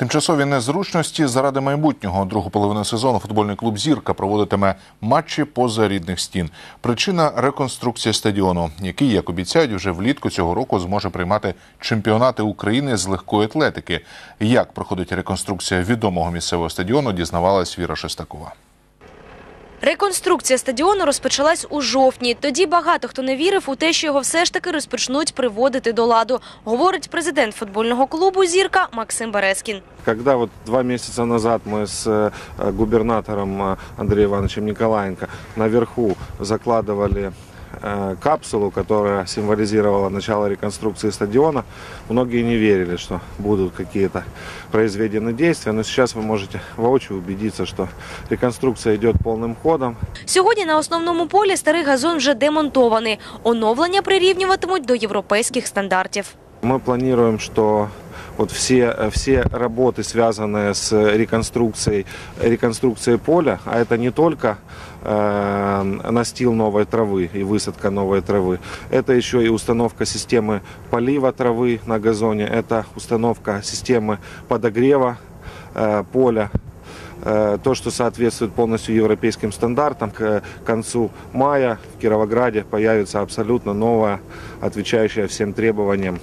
Тимчасові незручності заради майбутнього. Другу половину сезону футбольний клуб Зірка проводитиме матчі поза рідних стін. Причина реконструкція стадіону, який, як обіцяють, вже влітку цього року зможе приймати чемпіонати України з легкої атлетики. Як проходить реконструкція відомого місцевого стадіону, дізнавалась Віра Шестакова. Реконструкція стадіону розпочалась у жовтні. Тоді багато хто не вірив у те, що його все ж таки розпочнуть приводити до ладу, говорить президент футбольного клубу Зірка Максим Березкін. Когда вот два месяца назад мы с э, губернатором э, Андреем Ивановичем Николаенко наверху закладывали э, капсулу, которая символизировала начало реконструкции стадиона, многие не верили, что будут какие-то произведены действия, но сейчас вы можете воочию убедиться, что реконструкция идет полным ходом. Сьогодні на основному полі старий газон вже демонтований. Оновлення прирівнюватимуть до європейських стандартів. Мы планируем, что вот все, все работы, связанные с реконструкцией, реконструкцией поля, а это не только э, настил новой травы и высадка новой травы, это еще и установка системы полива травы на газоне, это установка системы подогрева э, поля, Э, то, что соответствует полностью европейским стандартам. К концу мая в Кировограде появится абсолютно новая, отвечающая всем требованиям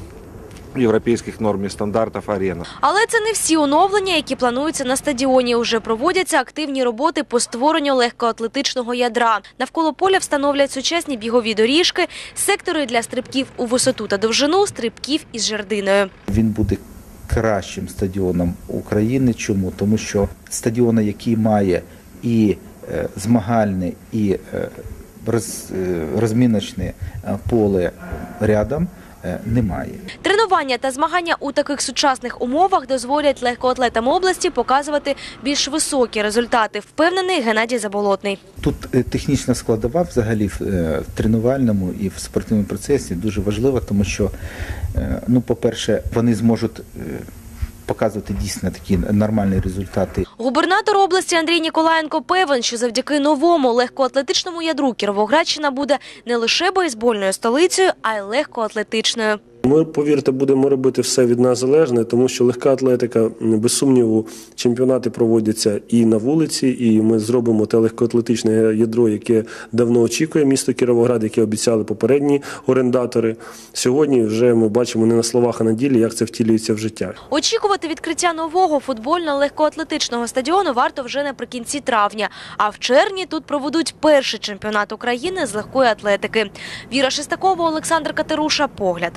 европейских норм и стандартов арена. Але це не всі оновлення, які плануються на стадіоні. Уже проводяться активні роботи по створенню легкоатлетичного ядра. Навколо поля встановлять сучасні бігові доріжки, сектори для стрибків у висоту та довжину, стрибків із жердиною. Він буде кращим стадіоном України. Чому? Тому що стадіон, який має і е, змагальне, і е, роз, е, розміночне поле рядом, немає. Тренування та змагання у таких сучасних умовах дозволять легкоатлетам області показувати більш високі результати. Впевнений Геннадій Заболотний. Тут е, технічна складова взагалі в е, тренувальному і в спортивному процесі дуже важлива, тому що, е, ну, по-перше, вони зможуть показувати дійсно такі нормальні результати. Губернатор області Андрій Ніколаєнко певен, що завдяки новому легкоатлетичному ядру Кіровоградщина буде не лише бейсбольною столицею, а й легкоатлетичною. Ми, повірте, будемо робити все від нас залежне, тому що легка атлетика, без сумніву, чемпіонати проводяться і на вулиці, і ми зробимо те легкоатлетичне ядро, яке давно очікує місто Кіровоград, яке обіцяли попередні орендатори. Сьогодні вже ми бачимо не на словах, а на ділі, як це втілюється в життя. Очікувати відкриття нового футбольно-легкоатлетичного стадіону варто вже наприкінці травня. А в червні тут проведуть перший чемпіонат України з легкої атлетики. Віра Шестакова, Олександр Катеруша. Погляд.